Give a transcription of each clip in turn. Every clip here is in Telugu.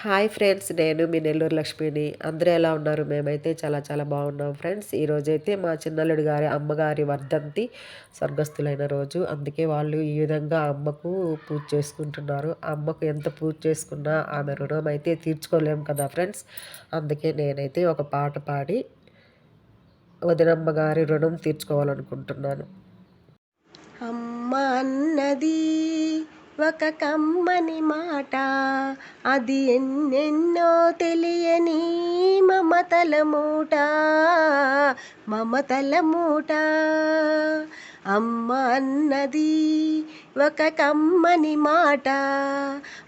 హాయ్ ఫ్రెండ్స్ నేను మీ నెల్లూరు లక్ష్మిని. అందరూ ఎలా ఉన్నారు? మేమైతే చాలా చాలా బాగున్నాం ఫ్రెండ్స్. ఈరోజైతే మా చిన్నల్లుడి గారి అమ్మగారి వర్ధంతి స్వర్గస్థులైన రోజు. అందుకే వాళ్ళు ఈ విధంగా అమ్మకు పూజ చేసుకుంటున్నారు. అమ్మకు ఎంత పూజ చేసుకున్నా ఆమె రుణం అయితే తీర్చుకోలేము కదా ఫ్రెండ్స్. అందుకే నేనైతే ఒక పాట పాడి వదినమ్మ గారి రుణం తీర్చుకోవాలనుకుంటున్నాను. ఒక కమ్మని మాట. అది ఎన్నెన్నో తెలియని మమతల మూట. మమతల మూట. అమ్మ అన్నది ఒక కమ్మని మాట.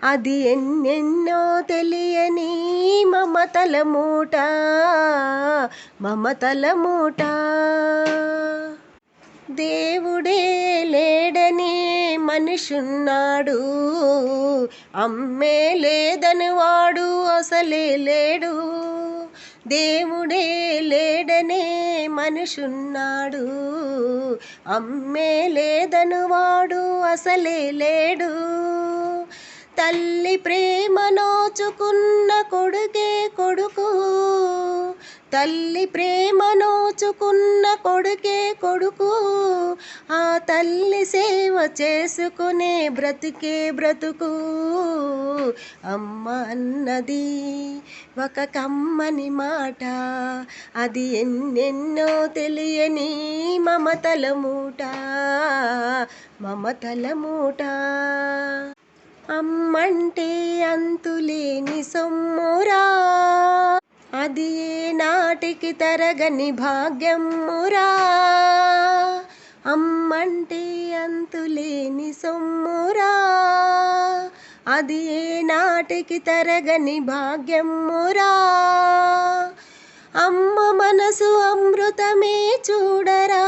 అది ఎన్నెన్నో తెలియని మమతల మూట. మమతల మూట. దేవుడే లేడే మనిషున్నాడు అమ్మే లేదని వాడు అసలే లేడు. దేవుడే లేడనే మనుషున్నాడు అమ్మే లేదని వాడు అసలే లేడు. తల్లి ప్రేమ నోచుకున్న కొడుకే కొడుకు తల్లి ప్రేమ నోచుకున్న కొడుకే కొడుకు ఆ తల్లి సేవ చేసుకునే బ్రతికే బ్రతుకు. అమ్మ అన్నది ఒక కమ్మని మాట అది ఎన్నెన్నో తెలియని మమతల మూట మమతల మూట. అమ్మంటే అంతులేని సొమ్మురా అది ఏ నాటికి తరగని భాగ్యమురా అమ్మంటే అంతులేని సొమ్మురా. అది ఏ నాటికి తరగని భాగ్యమురా అమ్మ మనసు అమృతమే చూడరా.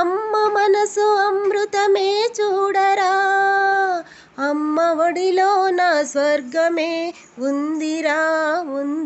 అమ్మ మనసు అమృతమే చూడరా. అమ్మ ఒడిలో నా స్వర్గమే ఉందిరా.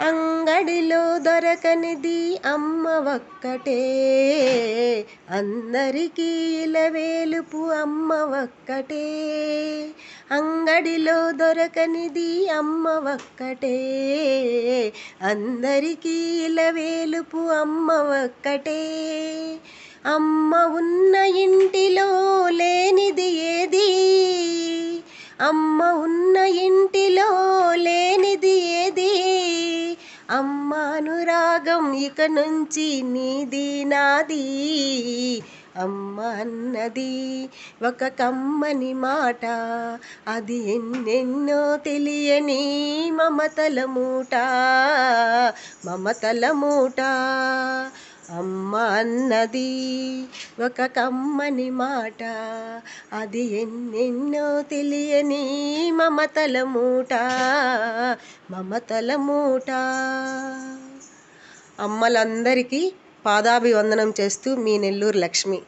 అంగడిలో దొరకనిది అమ్మ ఒక్కటే. అందరికీ ఇలవేలుపు అమ్మ ఒక్కటే. అంగడిలో దొరకనిది అమ్మ ఒక్కటే. అందరికీ ఇలవేలుపు అమ్మ ఒక్కటే. అమ్మ ఉన్న ఇంటిలో లేనిది ఏది? అమ్మ ఉన్న ఇంటిలో లేనిది ఏది? అమ్మ అనురాగం ఇక నుంచి నీది నాది. అమ్మ అన్నది ఒక కమ్మని మాట. అది ఎన్నెన్నో తెలియని మమతల మూట. మమతల మూట. అమ్మ అన్నది ఒక కమ్మని మాట. అది ఎన్నెన్నో తెలియని మమతల మూట. మమతల మూట. అమ్మలందరికీ పాదాభివందనం చేస్తూ మీ నెల్లూరు లక్ష్మి.